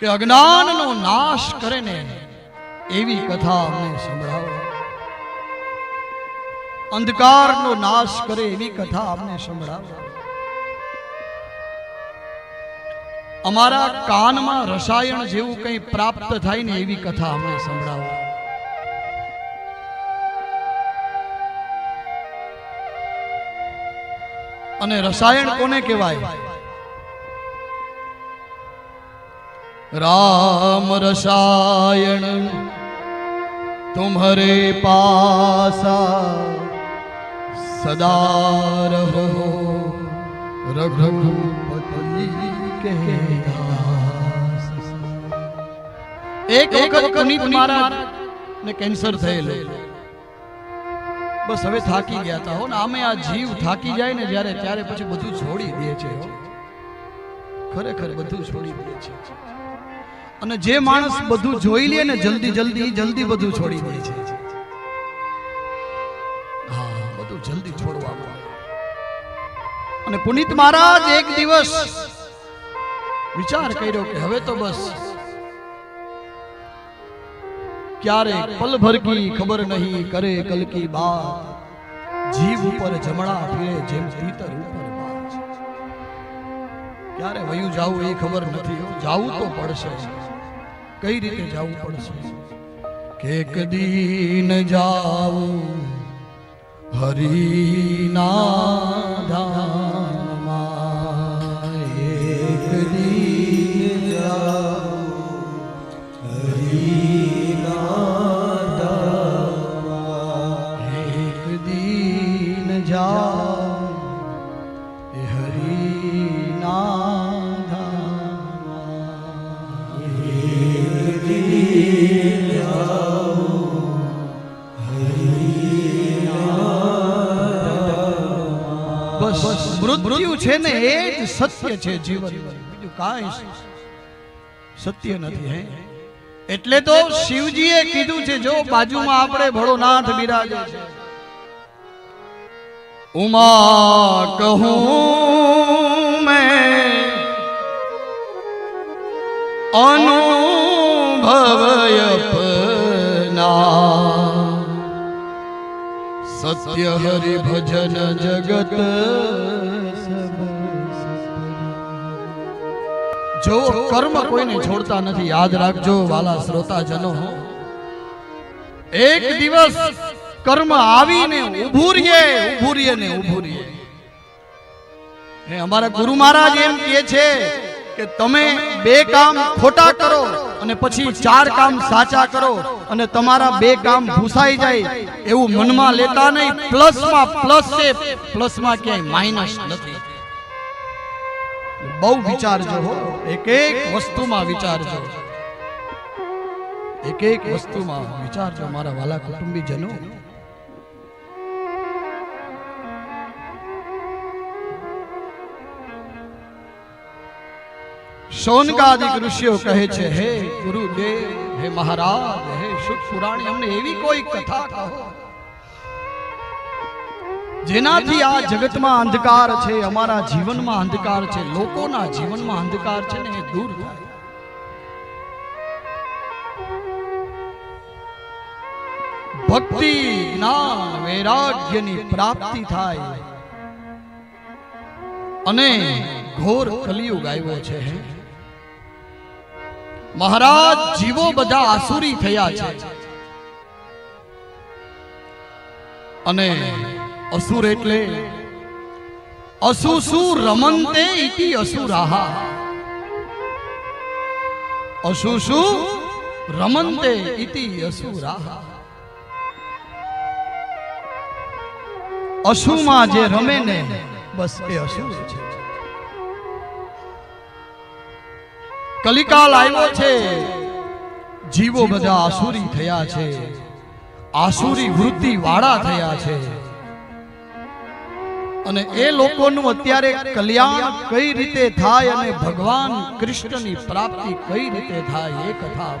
કે અજ્ઞાનનો નાશ કરે ને એવી કથા અમને સંભળાવો. અંધકારનો નાશ કરે એવી કથા અમને સંભળાવો. અમારા કાનમાં રસાયણ જેવું કંઈ પ્રાપ્ત થાય ને એવી કથા અમને સંભળાવો. અને રસાયણ કોને કહેવાય? રામ રસાયણ તુમ્હરે પાસા રહો રઘુપતિ કે દાસ એક વખત પુનીત મહારાજ ને કેન્સર થયેલું। બસ હવે થાકી ગયા હતા હો ને આમે આ જીવ થાકી જાય ને જ્યારે ત્યારે પછી બધું છોડી દે છે હો. ખરેખર બધું છોડી દે છે. અને જે માણસ બધું જોઈ લે ને જલ્દી જલ્દી જલ્દી બધું છોડી દે છે. બધું જલ્દી છોડવા અને પુનિત મહારાજ એક દિવસ વિચાર કર્યો કે હવે તો બસ. ક્યારે પલ ભર કી ખબર નહીં કરે કલકી બા જીવ ઉપર જમણા ફીરે જેમ તીતર ઉપર ક્યારે વયું જાવું એ ખબર નથી. જાવું તો પડશે. કઈ રીતે જવું પડશે? કેક દીન જાઉં હરિના બસ મૃત્યુ છે ને એ જ સત્ય છે જીવન. બીજું કાંઈ સત્ય નથી, હે? એટલે તો શિવજીએ કીધું છે, જો બાજુમાં આપણે ભોળોનાથ બિરાજે છે. ઉમા કહું મેં અનુભવ સત્ય હરિ ભજન જગત જો કર્મ કોઈને છોડતા નથી યાદ રાખજો વાલા શ્રોતાજનો એક દિવસ કર્મ આવીને ઉભું રહીએ ને ઉભું અમારા ગુરુ મહારાજ એમ કહે છે કે તમે બે કામ ખોટા કરો અને પછી ચાર કામ સાચા કરો અને તમારા બે કામ ભૂસાઈ જાય એવું મનમાં લેતા નહીં. પ્લસમાં પ્લસ છે, પ્લસમાં ક્યાંય માઇનસ નથી. બહુ વિચારજો હો. એક એક વસ્તુમાં વિચારજો. એક એક વસ્તુમાં વિચારજો મારા વાલા કુટુંબીજનો. સોનકાદિક ઋષિઓ કહે છે હે ગુરુદેવ હે મહારાજ હે શુદ્ધ પુરાણી અમને એવી કોઈ કથા કહો. જેનાથી આ જગતમાં અંધકાર છે અમારા જીવનમાં અંધકાર છે લોકોના જીવનમાં અંધકાર છે ને એ દૂર થાય. ભક્તિ જ્ઞાન વૈરાગ્યની પ્રાપ્તિ થાય. અને ઘોર કલિયુગ આવ્યો છે મહારાજ, જીવો બધા આસુરી થયા છે. અને અસુર એટલે અસુસુ રમંતે ઇતિ અસુરાહા. અસુસુ રમંતે ઇતિ અસુરાહા. અસુમાં જે રમે ને બસ એ અસુર છે. કલિકાલ આવ્યો છે. જીવો બધા આસુરી થયા છે. આસુરી વૃત્તિ વાળા થયા છે. અને એ લોકોનું અત્યારે કલ્યાણ કઈ રીતે થાય અને ભગવાન કૃષ્ણની પ્રાપ્તિ કઈ રીતે થાય એ કથા